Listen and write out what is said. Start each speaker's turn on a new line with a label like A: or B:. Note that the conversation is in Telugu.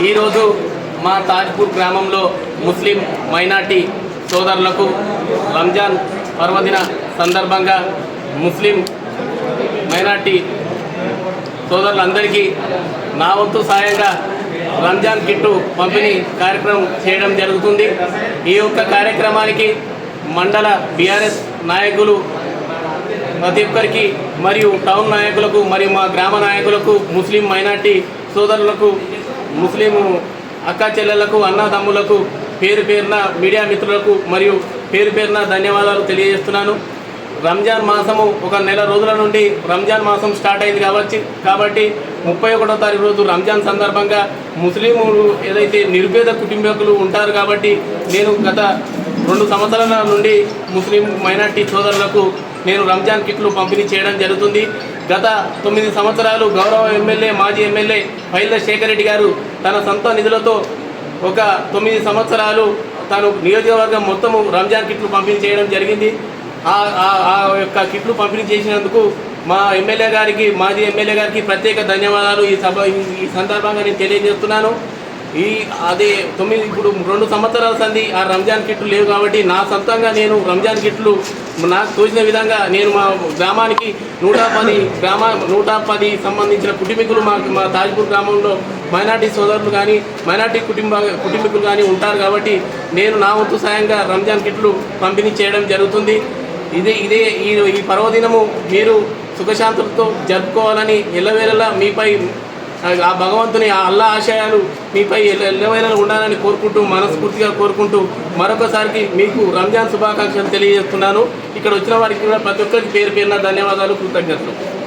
A: ఈరోజు మా తాజ్పూర్ గ్రామంలో ముస్లిం మైనార్టీ సోదరులకు రంజాన్ పర్వదిన సందర్భంగా ముస్లిం మైనార్టీ సోదరులందరికీ నా వంతు సాయంగా రంజాన్ కిట్టు పంపిణీ కార్యక్రమం చేయడం జరుగుతుంది. ఈ యొక్క కార్యక్రమానికి మండల బీఆర్ఎస్ నాయకులు ప్రతి ఒక్కరికి మరియు టౌన్ నాయకులకు మరియు మా గ్రామ నాయకులకు ముస్లిం మైనార్టీ సోదరులకు ముస్లిం అక్క చెల్లెలకు అన్నదమ్ములకు పేరు పేరున మీడియా మిత్రులకు మరియు పేరు పేరున ధన్యవాదాలు తెలియజేస్తున్నాను. రంజాన్ మాసము ఒక నెల రోజుల నుండి రంజాన్ మాసం స్టార్ట్ అయింది కాబట్టి కాబట్టి ముప్పై ఒకటో తారీఖు రోజు రంజాన్ సందర్భంగా ముస్లింలు ఏదైతే నిరుపేద కుటుంబీకులు ఉంటారు కాబట్టి నేను గత రెండు సంవత్సరాల నుండి ముస్లిం మైనార్టీ సోదరులకు నేను రంజాన్ కిట్లు పంపిణీ చేయడం జరుగుతుంది. గత తొమ్మిది సంవత్సరాలు గౌరవ ఎమ్మెల్యే మాజీ ఎమ్మెల్యే పైల శేఖర్ రెడ్డి గారు తన సొంత నిధులతో ఒక తొమ్మిది సంవత్సరాలు తను నియోజకవర్గం మొత్తము రంజాన్ కిట్లు పంపిణీ చేయడం జరిగింది. ఆ- ఆ- యొక్క కిట్లు పంపిణీ చేసినందుకు మా ఎమ్మెల్యే గారికి మాజీ ఎమ్మెల్యే గారికి ప్రత్యేక ధన్యవాదాలు. ఈ సభ ఈ- ఈ సందర్భంగా నేను తెలియజేస్తున్నాను. ఈ అదే తొమ్మిది ఇప్పుడు రెండు సంవత్సరాల సంది ఆ రంజాన్ కిట్లు లేవు కాబట్టి నా సొంతంగా నేను రంజాన్ కిట్లు నాకు తోచిన విధంగా నేను మా గ్రామానికి నూట పది గ్రామ నూట పది సంబంధించిన కుటుంబీకులు మా మా తాజ్పూర్ గ్రామంలో మైనార్టీ సోదరులు కానీ మైనార్టీ కుటుంబ కుటుంబీకులు కానీ ఉంటారు కాబట్టి నేను నా వంతు సాయంగా రంజాన్ కిట్లు పంపిణీ చేయడం జరుగుతుంది. ఇదే ఇదే ఈ ఈ పర్వదినము మీరు సుఖశాంతులతో జరుపుకోవాలని ఎల్లవేళలా మీపై ఆ భగవంతుని ఆ అల్లా ఆశయాలు మీపై ఎల్ల- ఎల్లవేళలా ఉండాలని కోరుకుంటూ మనస్ఫూర్తిగా కోరుకుంటూ మరొకసారికి మీకు రంజాన్ శుభాకాంక్షలు తెలియజేస్తున్నాను. ఇక్కడ వచ్చిన వారికి కూడా ప్రతి ఒక్కరికి పేరు పేరున ధన్యవాదాలు కృతజ్ఞతలు.